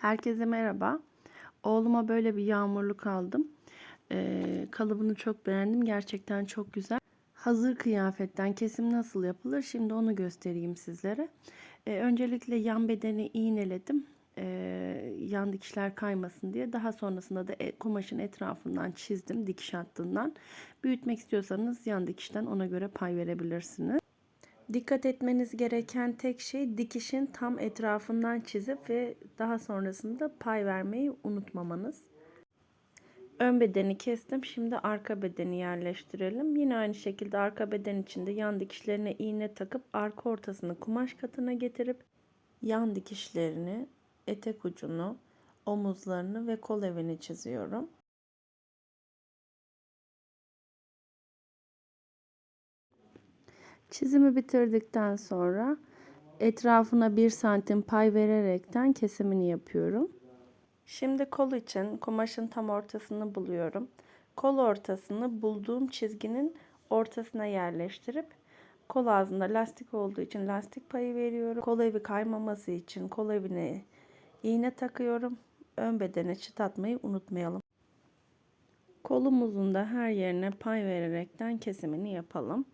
Herkese merhaba. Oğluma böyle bir yağmurluk aldım. Ee, kalıbını çok beğendim. Gerçekten çok güzel. Hazır kıyafetten kesim nasıl yapılır? Şimdi onu göstereyim sizlere. Ee, öncelikle yan bedeni iğneledim. Ee, yan dikişler kaymasın diye. Daha sonrasında da e- kumaşın etrafından çizdim dikiş hattından. Büyütmek istiyorsanız yan dikişten ona göre pay verebilirsiniz. Dikkat etmeniz gereken tek şey dikişin tam etrafından çizip ve daha sonrasında pay vermeyi unutmamanız. Ön bedeni kestim. Şimdi arka bedeni yerleştirelim. Yine aynı şekilde arka beden içinde yan dikişlerine iğne takıp arka ortasını kumaş katına getirip yan dikişlerini, etek ucunu, omuzlarını ve kol evini çiziyorum. Çizimi bitirdikten sonra etrafına 1 santim pay vererekten kesimini yapıyorum. Şimdi kol için kumaşın tam ortasını buluyorum. Kol ortasını bulduğum çizginin ortasına yerleştirip kol ağzında lastik olduğu için lastik payı veriyorum. Kol evi kaymaması için kol evine iğne takıyorum. Ön bedene çıt atmayı unutmayalım. Kolumuzun da her yerine pay vererekten kesimini yapalım.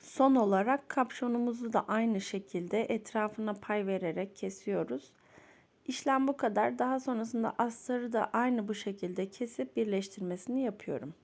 Son olarak kapşonumuzu da aynı şekilde etrafına pay vererek kesiyoruz. İşlem bu kadar. Daha sonrasında astarı da aynı bu şekilde kesip birleştirmesini yapıyorum.